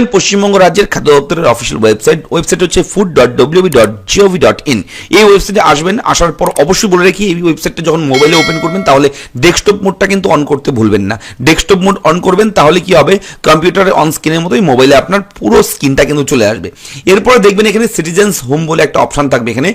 যাবেন পশ্চিমবঙ্গ রাজ্যের খাদ্য দপ্তরের অফিসিয়াল ওয়েবসাইট ওয়েবসাইট হচ্ছে food dot WB dot GOV dot in এই ওয়েবসাইটে আসবেন, আসার পর অবশ্যই বলে রাখি, এই ওয়েবসাইটটা যখন মোবাইলে ওপেন করবেন, তাহলে ডেস্কটপ মোডটা কিন্তু অন করতে ভুলবেন না। ডেস্কটপ মোড অন করবেন, তাহলে কি হবে? কম্পিউটারে অন স্ক্রিনের মতোই মোবাইলে আপনার পুরো স্ক্রিনটা কিন্তু চলে আসবে। এরপরে দেখবেন এখানে সিটিজেন্স হোম বলে একটা অপশন থাকবে এখানে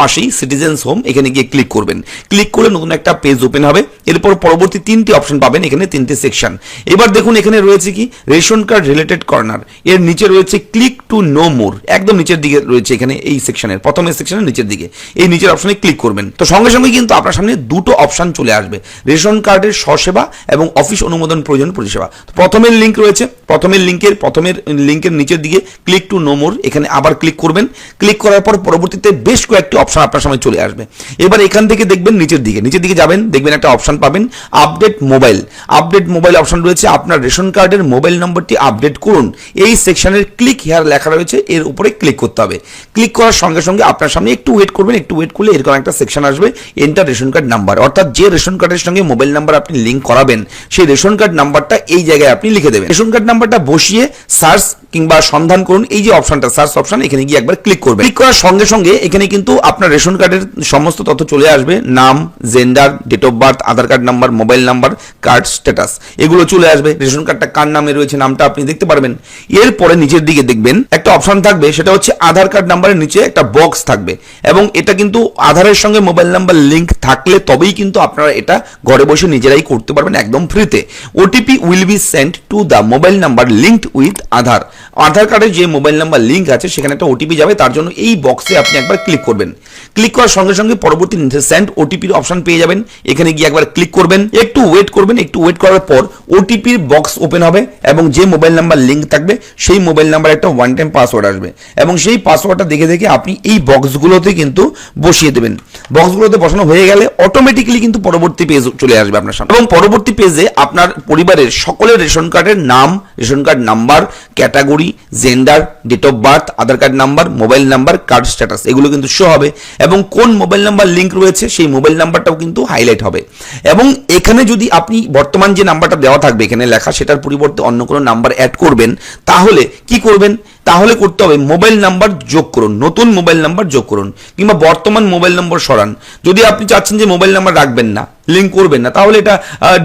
পাশেই সিটিজেন্স হোম এখানে গিয়ে ক্লিক করবেন। ক্লিক করলে নতুন একটা পেজ ওপেন হবে, এরপর পরবর্তী তিনটি অপশন পাবেন এখানে তিনটে সেকশন এবার দেখুন এখানে রয়েছে কি? রেশন কার্ড রিলেটেড কর্নার এর নিচে রয়েছে ক্লিক টু নো মোর একদম নিচের দিকে রয়েছে এখানে এই সেকশনের প্রথমের সেকশনের নিচের দিকে। এই নিচের অপশনে ক্লিক করবেন। তো সঙ্গে সঙ্গে কিন্তু আপনার সামনে দুটো অপশন চলে আসবে। রেশন কার্ডের স্বসেবা এবং অফিস অনুমোদন প্রয়োজন পরিষেবা। প্রথমের লিঙ্ক রয়েছে। প্রথমের লিঙ্কের প্রথমের লিঙ্কের নিচের দিকে ক্লিক টু নো মোর এখানে আবার ক্লিক করবেন। ক্লিক করার পর পরবর্তীতে বেশ কয়েকটি অপশন আপনার সামনে চলে আসবে। এবার এখান থেকে দেখবেন নিচের দিকে নিচের দিকে যাবেন, দেখবেন একটা অপশন পাবেন update mobile update mobile option রয়েছে, আপনার রেশন কার্ডের মোবাইল নম্বরটি আপডেট করুন। এই সেকশনের ক্লিক হেয়ার লেখা রয়েছে, এর উপরে ক্লিক করতে হবে। ক্লিক করার সঙ্গে সঙ্গে আপনার সামনে একটু ওয়েট করবেন, একটু ওয়েট করলে এরকম একটা সেকশন আসবে এন্টার রেশন কার্ড নাম্বার অর্থাৎ যে রেশন কার্ডের সঙ্গে মোবাইল নাম্বার আপনি লিঙ্ক করাবেন, সেই রেশন কার্ড নাম্বারটা এই জায়গায় আপনি লিখে দেবেন। রেশন কার্ড নাম্বারটা বসিয়ে সার্চ কিংবা সন্ধান করুন। এই যে অপশনটা, সার্চ অপশন, এখানে গিয়ে একবার ক্লিক করবেন। ক্লিক করার সঙ্গে সঙ্গে এখানে কিন্তু আপনার রেশন কার্ডের সমস্ত তথ্য চলে আসবে। নাম, gender date of birth Aadhaar card number mobile number card status এগুলো চলে আসবে। রেশন কার্ডটা কার নামে রয়েছে নামটা আপনি দেখতে পারবেন। এরপরে নিচের দিকে দেখবেন, একটা অপশন থাকবে, সেটা হচ্ছে আধার কার্ড নাম্বারের নিচে একটা বক্স থাকবে। এবং এটা কিন্তু আধারের সঙ্গে মোবাইল নাম্বার লিংক থাকলে তবেই কিন্তু আপনারা এটা ঘরে বসে নিজেরাই করতে পারবেন একদম ফ্রিতে OTP will be sent to the mobile number linked with Aadhaar Aadhaar কার্ডে যে মোবাইল নাম্বার লিঙ্ক আছে, সেখানে একটা ওটিপি যাবে, তার জন্য এই বক্সে আপনি একবার ক্লিক করবেন। ক্লিক করার সঙ্গে সঙ্গে পরবর্তী সেন্ড ওটিপির অপশন পেয়ে যাবেন। এখানে গিয়ে একবার ক্লিক করবেন। একটু ওয়েট করবেন, একটু ওয়েট করার পর ওটিপির বক্স ওপেন হবে এবং যে মোবাইল নাম্বার লিঙ্ক থাকবে, সেই মোবাইল নাম্বার একটা ওয়ান টাইম পাসওয়ার্ড আসবে। এবং সেই পাসওয়ার্ডটা দেখে দেখে আপনি এই বক্সগুলোতে কিন্তু বসিয়ে দেবেন। বক্সগুলোতে বসানো হয়ে গেলে অটোমেটিক্যালি কিন্তু পরবর্তী পেজ চলে আসবে আপনার সামনে। এবং পরবর্তী পেজে আপনার পরিবারের সকলের রেশন কার্ডের নাম ration card number, category, gender, date of birth, Aadhaar card number, mobile number, card status, এগুলো কিন্তু শো হবে। এবং কোন মোবাইল নাম্বার লিঙ্ক রয়েছে, সেই মোবাইল নাম্বারটাও কিন্তু হাইলাইট হবে। এবং এখানে যদি আপনি বর্তমান যে নাম্বারটা দেওয়া থাকবে, এখানে লেখা, সেটার পরিবর্তে অন্য কোনো নাম্বার অ্যাড করবেন, তাহলে কি করবেন? তাহলে করতে হবে মোবাইল নাম্বার যোগ করুন, নতুন মোবাইল নাম্বার যোগ করুন, কিংবা বর্তমান মোবাইল নম্বর সরান। যদি আপনি চাচ্ছেন যে মোবাইল নাম্বার রাখবেন না লিঙ্ক করবেন না, তাহলে এটা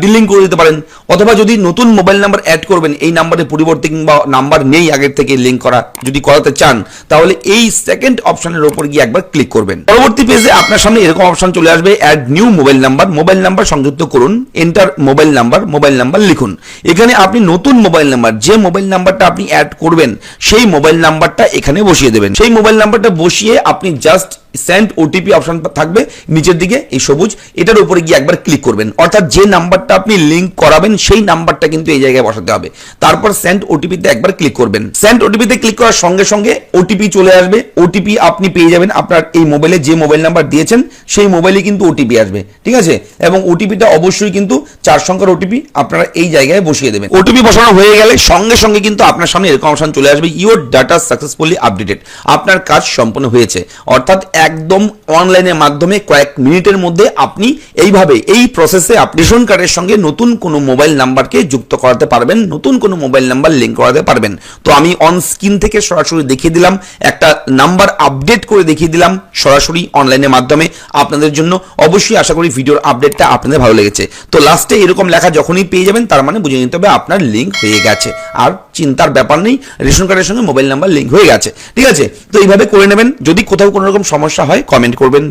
ডিলিং করে দিতে পারেন। অথবা যদি নতুন মোবাইল নাম্বার অ্যাড করবেন, এই নাম্বারের পরিবর্তে কিংবা নাম্বার নেই আগের থেকে লিঙ্ক করা, যদি করাতে চান, তাহলে এই সেকেন্ড অপশনের ওপর গিয়ে একবার ক্লিক করবেন। পরবর্তী পেজে আপনার সামনে এরকম অপশন চলে আসবে add new mobile number mobile number সংযুক্ত করুন enter mobile number mobile number লিখুন। এখানে আপনি নতুন মোবাইল নাম্বার যে মোবাইল নাম্বারটা আপনি অ্যাড করবেন, সেই মোবাইল নাম্বারটা এখানে বসিয়ে দেবেন। সেই মোবাইল নাম্বারটা বসিয়ে আপনি জাস্ট সেন্ড ওটিপি অপশন থাকবে নিচের দিকে, এই সবুজ। এটার উপরে গিয়ে একবার ক্লিক করবেন। অর্থাৎ যে নাম্বারটা আপনি লিঙ্ক করাবেন, সেই নাম্বারটা কিন্তু এই জায়গায় বসাতে হবে। তারপর সেন্ড ওটিপিতে একবার ক্লিক করবেন। সেন্ড ওটিপিতে ক্লিক করার সঙ্গে সঙ্গে ওটিপি চলে আসবে। ওটিপি আপনি পেয়ে যাবেন আপনার এই মোবাইলে যে মোবাইল নাম্বার দিয়েছেন, সেই মোবাইলে কিন্তু ওটিপি আসবে। ঠিক আছে? এবং ওটিপিটা অবশ্যই কিন্তু চার সংখ্যার ওটিপি আপনারা এই জায়গায় বসিয়ে দেবেন। ওটিপি বসানো হয়ে গেলে সঙ্গে সঙ্গে কিন্তু আপনার সামনে এরকম অপশন চলে আসবে। ইউর ডাটা সাকসেসফুলি আপডেটেড আপনার কাজ সম্পন্ন হয়েছে। অর্থাৎ একদম অনলাইনের মাধ্যমে কয়েক মিনিটের মধ্যে আপনি এইভাবে এই প্রসেসে আপনি রেশন কার্ডের সঙ্গে নতুন কোনো মোবাইল নাম্বারকে যুক্ত করাতে পারবেন, নতুন কোনো মোবাইল নাম্বার লিঙ্ক করাতে পারবেন। তো আমি অন স্ক্রিন থেকে সরাসরি দেখিয়ে দিলাম, একটা নাম্বার আপডেট করে দেখিয়ে দিলাম সরাসরি অনলাইনের মাধ্যমে। আপনাদের জন্য অবশ্যই আশা করি ভিডিওর আপডেটটা আপনাদের ভালো লেগেছে। তো লাস্টে এরকম লেখা যখনই পেয়ে যাবেন, তার মানে বুঝে নিতে হবে আপনার লিঙ্ক হয়ে গেছে। আর চিন্তার ব্যাপার নেই, রেশন কার্ডের সঙ্গে মোবাইল নাম্বার লিঙ্ক হয়ে গেছে। ঠিক আছে? তো এইভাবে করে নেবেন। যদি কোথাও কোনো রকম সমস্যা হয় কমেন্ট করবেন